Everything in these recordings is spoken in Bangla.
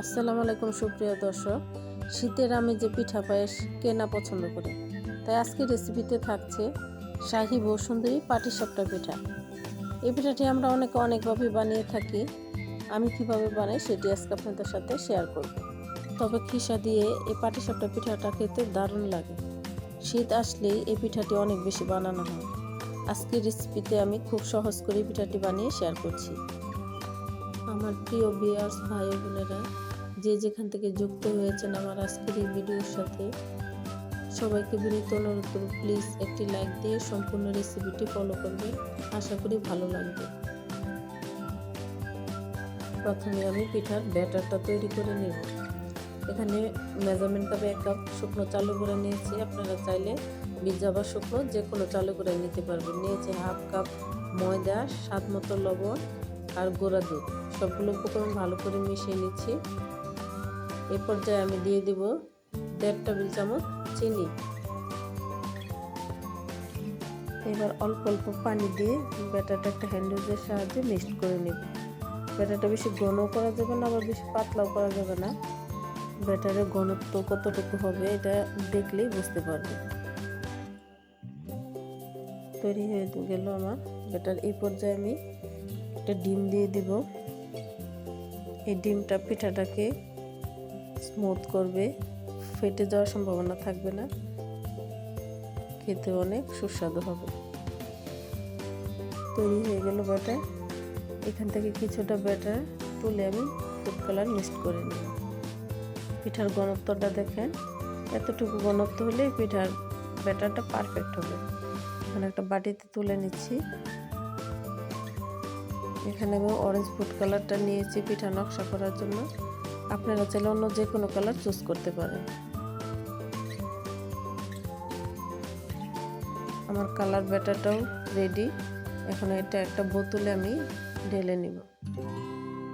আসসালামু আলাইকুম, সুপ্রিয় দর্শক। শীতের আমি যে পিঠা পায়েস কেনা পছন্দ করি, তাই আজকে রেসিপিতে থাকছে শাহি বসুন্দরী পাটিসাপটা পিঠা। এই পিঠাটি আমরা অনেকে অনেকভাবে বানিয়ে থাকি, আমি কীভাবে বানাই সেটি আজকে আপনাদের সাথে শেয়ার করব। তবে খিসা দিয়ে এই পাটিসাপটা পিঠাটা খেতে দারুণ লাগে। শীত আসলেই এই পিঠাটি অনেক বেশি বানানো হয়। আজকের রেসিপিতে আমি খুব সহজ করে পিঠাটি বানিয়ে শেয়ার করছি। আমার প্রিয় বিয়ার্স ভাই বোনেরা যে যেখান থেকে যুক্ত হয়েছেন আমার আজকের এই ভিডিওর সাথে, সবাইকে বিনীত অনুরোধ করব প্লিজ একটি লাইক দিয়ে সম্পূর্ণ রেসিপিটি ফলো করবেন। আশা করি ভালো লাগবে। প্রথমে আমি পিঠার ব্যাটারটা তৈরি করে নেব। এখানে মেজারমেন্ট কাপে এক কাপ শুকনো চালু করে নিয়েছি। আপনারা চাইলে ভিজা বা শুকনো যে কোনো চালু করে নিতে পারবেন। নিয়েছি হাফ কাপ ময়দা, স্বাদ মতো লবণ আর গোড়া দুধ। সবগুলো উপকরণ ভালো করে মিশিয়ে নিচ্ছি। এ পর্যায়ে আমি দিয়ে দিব দেড় টেবিল চামচ চিনি। এবার অল্প অল্প পানি দিয়ে ব্যাটারটা একটা হ্যান্ডেলের সাহায্যে মিক্সড করে নেব। ব্যাটারটা বেশি ঘন করা যাবে না আবার বেশি পাতলাও করা যাবে না। ব্যাটারের ঘনত্ব কতটুকু হবে এটা দেখলেই বুঝতে পারবে। তৈরি হয়ে গেল আমার ব্যাটার। এই পর্যায়ে আমি একটা ডিম দিয়ে দিব। এই ডিমটা পিঠাটাকে স্মুথ করবে, ফেটে যাওয়ার সম্ভাবনা থাকবে না, খেতে অনেক সুস্বাদু হবে। তৈরি হয়ে গেল ব্যাটার। এখান থেকে কিছুটা ব্যাটার তুলে আমি ফুড কালার মিক্সড করে নিই পিঠার ঘনত্বটা দেখেন, এতটুকু ঘনত্ব হলে পিঠার ব্যাটারটা পারফেক্ট হবে। এখানে একটা বাটিতে তুলে নিচ্ছি। এখানে আমি অরেঞ্জ ফুড কালারটা নিয়েছি পিঠা নকশা করার জন্য। আপনারা চাইলে অন্য যে কোনো কালার চুজ করতে পারেন। আমার কালার ব্যাটারটাও রেডি এখন এটা একটা বোতলে আমি ঢেলে নিব।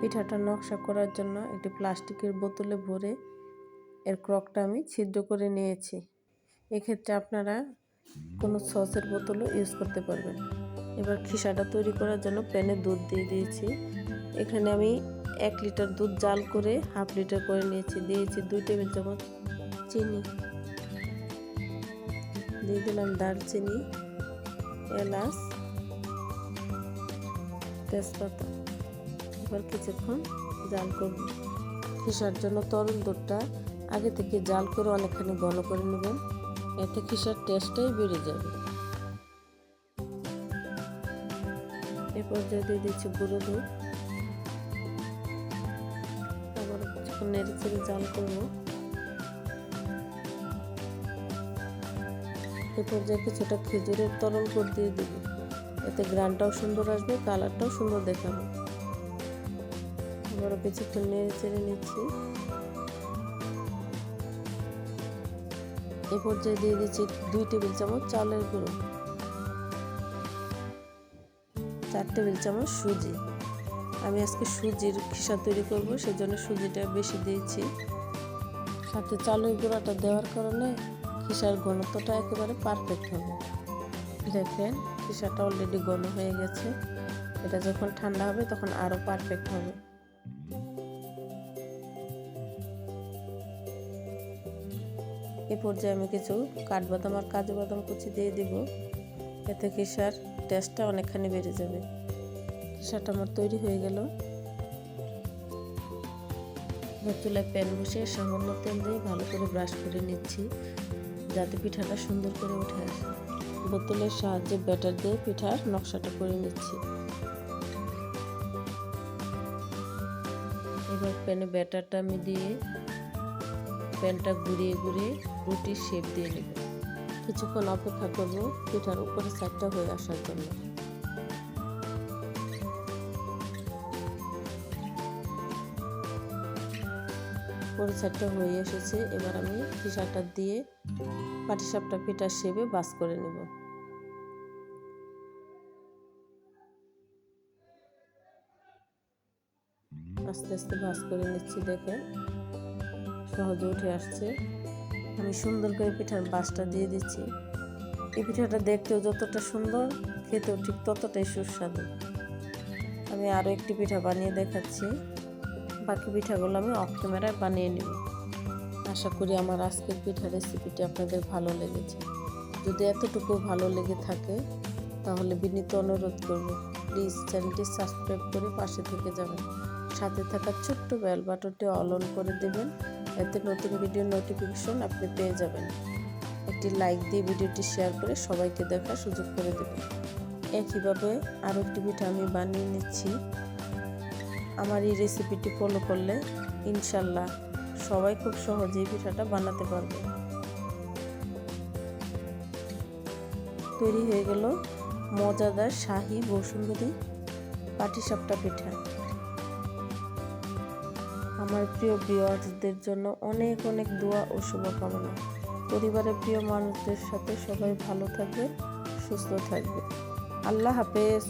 পিঠাটা নকশা করার জন্য একটি প্লাস্টিকের বোতলে ভরে এর ক্রকটা আমি ছিদ্র করে নিয়েছি। এক্ষেত্রে আপনারা কোনো সসের বোতলও ইউজ করতে পারবেন। এবার খিসাটা তৈরি করার জন্য প্যানে দুধ দিয়ে দিয়েছি। এখানে আমি এক লিটার দুধ জাল করে হাফ লিটার করে নিয়েছি। দিয়েছি দুই টেবিল চামচ চিনি। দিয়ে দিলাম দারচিনি, এলাচ, তেজপাতা। এবার কিছুক্ষণ জাল করব। খিসার জন্য তরল দুধটা আগে থেকে জাল করে অনেকখানি ঘন করে নেবেন। এতে খিসার টেস্টটাই বেড়ে যাবে। এরপর দিয়ে দিচ্ছি গুঁড়ো দুধ। আবার নেড়ে চেড়ে জাল করব। এ পর্যায়ে কিছুটা খেজুরের তরল করে দিয়ে দেবো। এতে গ্রানটাও সুন্দর আসবে, কালারটাও সুন্দর দেখাবে। আবারও কিছুক্ষণ নেড়ে চেড়ে নিচ্ছি। এ পর্যায়ে দিয়ে দিচ্ছি দুই টেবিল চামচ চালের গুঁড়ো। চার টেবিল চামচ সুজি। আমি আজকে সুজির খিসা তৈরি করব, সেজন্য সুজিটা বেশি দিয়েছি। সাথে চালের গুঁড়াটা দেওয়ার কারণে খিসার ঘনত্বটা একেবারে পারফেক্ট হবে। দেখেন, খিসাটা অলরেডি ঘন হয়ে গেছে। এটা যখন ঠান্ডা হবে, তখন আরও পারফেক্ট হবে। এ পর্যায়ে আমি কিছু কাঠবাদাম আর কাজু বাদাম কুচি দিয়ে দিব। এতে খিসার টেস্টটা অনেকখানি বেড়ে যাবে। খিসাটা আমার তৈরি হয়ে গেল। চুলায় প্যান বসিয়ে সামান্য তেল দিয়ে ভালো করে ব্রাশ করে নিচ্ছি, যাতে পিঠাটা সুন্দর করে উঠে আসে। বোতলের সাহায্যে ব্যাটার দিয়ে পিঠার নকশাটা করে নিচ্ছি। এবার প্যানে ব্যাটারটা আমি দিয়ে প্যানটা ঘুরিয়ে ঘুরিয়ে রুটির শেপ দিয়ে নেব। কিছুক্ষণ অপেক্ষা করব পিঠার উপরে সাইডটা হয়ে আসার জন্য। উপরে সাইডটা হয়ে এসেছে। এবার আমি খিসাটা দিয়ে পাটিসাপটা পিঠার শেপে বাস করে নেব। আস্তে আস্তে ভাজ করে নিচ্ছি দেখে সহজে উঠে আসছে। আমি সুন্দর করে পিঠার বাসটা দিয়ে দিচ্ছি। এই পিঠাটা দেখতেও যতটা সুন্দর, খেতেও ঠিক ততটাই সুস্বাদু। আমি আরও একটি পিঠা বানিয়ে দেখাচ্ছি। বাকি পিঠাগুলো আমি অফ ক্যামেরায় বানিয়ে নেব। আশা করি আমার আজকের পিঠা রেসিপিটি আপনাদের ভালো লেগেছে। যদি এতটুকু ভালো লেগে থাকে, তাহলে বিনীত অনুরোধ করব প্লিজ চ্যানেলটি সাবস্ক্রাইব করে পাশে থেকে যাবেন। সাথে থাকা ছোট্ট বেল বাটনটি অল অন করে দেবেন, এতে নতুন ভিডিও নোটিফিকেশন আপনি পেয়ে যাবেন। একটি লাইক দিয়ে ভিডিওটি শেয়ার করে সবাইকে দেখার সুযোগ করে দেবেন। একইভাবে আরও একটি পিঠা আমি বানিয়ে নিচ্ছি। আমার এই রেসিপিটি ফলো করলে ইনশাল্লাহ সবাই খুব সহজেই পিঠাটা বানাতে পারবে। তৈরি হয়ে গেল মজাদার শাহি বসুন্ধরী পাটিসাপটা পিঠা। আমার প্রিয় ভিউয়ার্সদের জন্য অনেক অনেক দোয়া ও শুভকামনা। পরিবারের প্রিয় মানুষদের সাথে সবাই ভালো থাকবে সুস্থ থাকবে আল্লাহ হাফেজ।